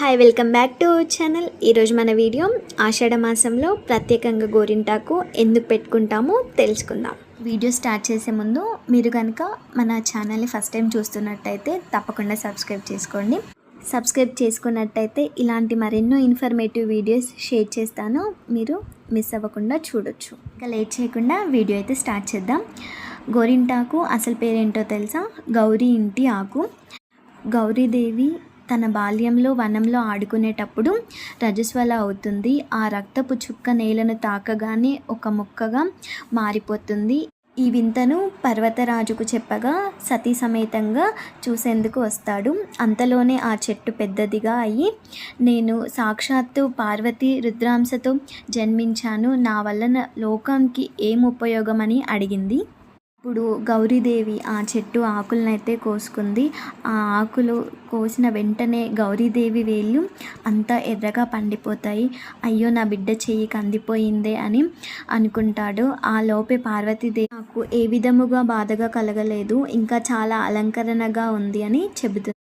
Hi welcome back to our channel ఈరోజు మన video ఆషాఢ మాసంలో ప్రత్యేకంగా గోరింటాకు ఎందుకు పెట్టుకుంటామో తెలుసుకుందాం. వీడియో స్టార్ట్ చేసే ముందు మీరు కనుక మన ఛానల్ని ఫస్ట్ టైం చూస్తున్నట్టయితే తప్పకుండా సబ్స్క్రైబ్ చేసుకోండి. సబ్స్క్రైబ్ చేసుకున్నట్టయితే ఇలాంటి మరెన్నో ఇన్ఫర్మేటివ్ వీడియోస్ షేర్ చేస్తాను. మీరు మిస్ అవ్వకుండా చూడొచ్చు. ఇంకా లేట్ చేయకుండా వీడియో అయితే స్టార్ట్ చేద్దాం. గోరింటాకు అసలు పేరేంటో తెలుసా? గౌరీ ఇంటి ఆకు. గౌరీదేవి తన బాల్యంలో వనంలో ఆడుకునేటప్పుడు రజస్వల అవుతుంది. ఆ రక్తపు చుక్క నేలను తాకగానే ఒక మొక్కగా మారిపోతుంది. ఈ వింతను పర్వతరాజుకు చెప్పగా సతీ సమేతంగా చూసేందుకు వస్తాడు. అంతలోనే ఆ చెట్టు పెద్దదిగా అయ్యి నేను సాక్షాత్తు పార్వతి రుద్రాంశతో జన్మించాను. నా వలన లోకంకి ఏం ఉపయోగమని అడిగింది. ఇప్పుడు గౌరీదేవి ఆ చెట్టు ఆకులనైతే కోసుకుంది. ఆ ఆకులు కోసిన వెంటనే గౌరీదేవి వేళ్ళు అంతా ఎర్రగా పండిపోతాయి. అయ్యో నా బిడ్డ చెయ్యి కందిపోయిందే అని అనుకుంటాడు. ఆ లోపే పార్వతీదేవి నాకు ఏ విధముగా బాధగా కలగలేదు. ఇంకా చాలా అలంకరణగా ఉంది అని చెబుతుంది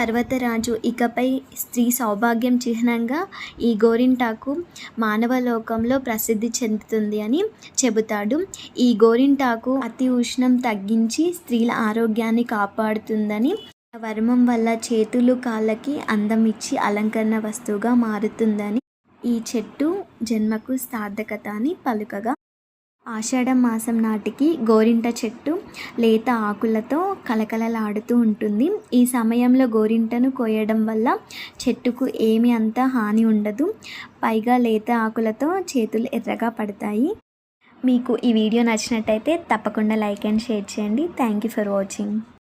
పర్వతరాజు. ఇకపై స్త్రీ సౌభాగ్యం చిహ్నంగా ఈ గోరింటాకు మానవ లోకంలో ప్రసిద్ధి చెందుతుంది అని చెబుతాడు. ఈ గోరింటాకు అతి ఉష్ణం తగ్గించి స్త్రీల ఆరోగ్యాన్ని కాపాడుతుందని వర్మం వల్ల చేతులు కాళ్ళకి అందం ఇచ్చి అలంకరణ వస్తువుగా మారుతుందని ఈ చెట్టు జన్మకు సార్థకత అని పలుకగా. ఆషాఢ మాసం నాటికి గోరింట చెట్టు లేత ఆకులతో కలకలలాడుతూ ఉంటుంది. ఈ సమయంలో గోరింటను కోయడం వల్ల చెట్టుకు ఏమి అంత హాని ఉండదు. పైగా లేత ఆకులతో చేతులు ఎర్రగా పడతాయి. మీకు ఈ వీడియో నచ్చినట్టయితే తప్పకుండా లైక్ అండ్ షేర్ చేయండి. Thank you for watching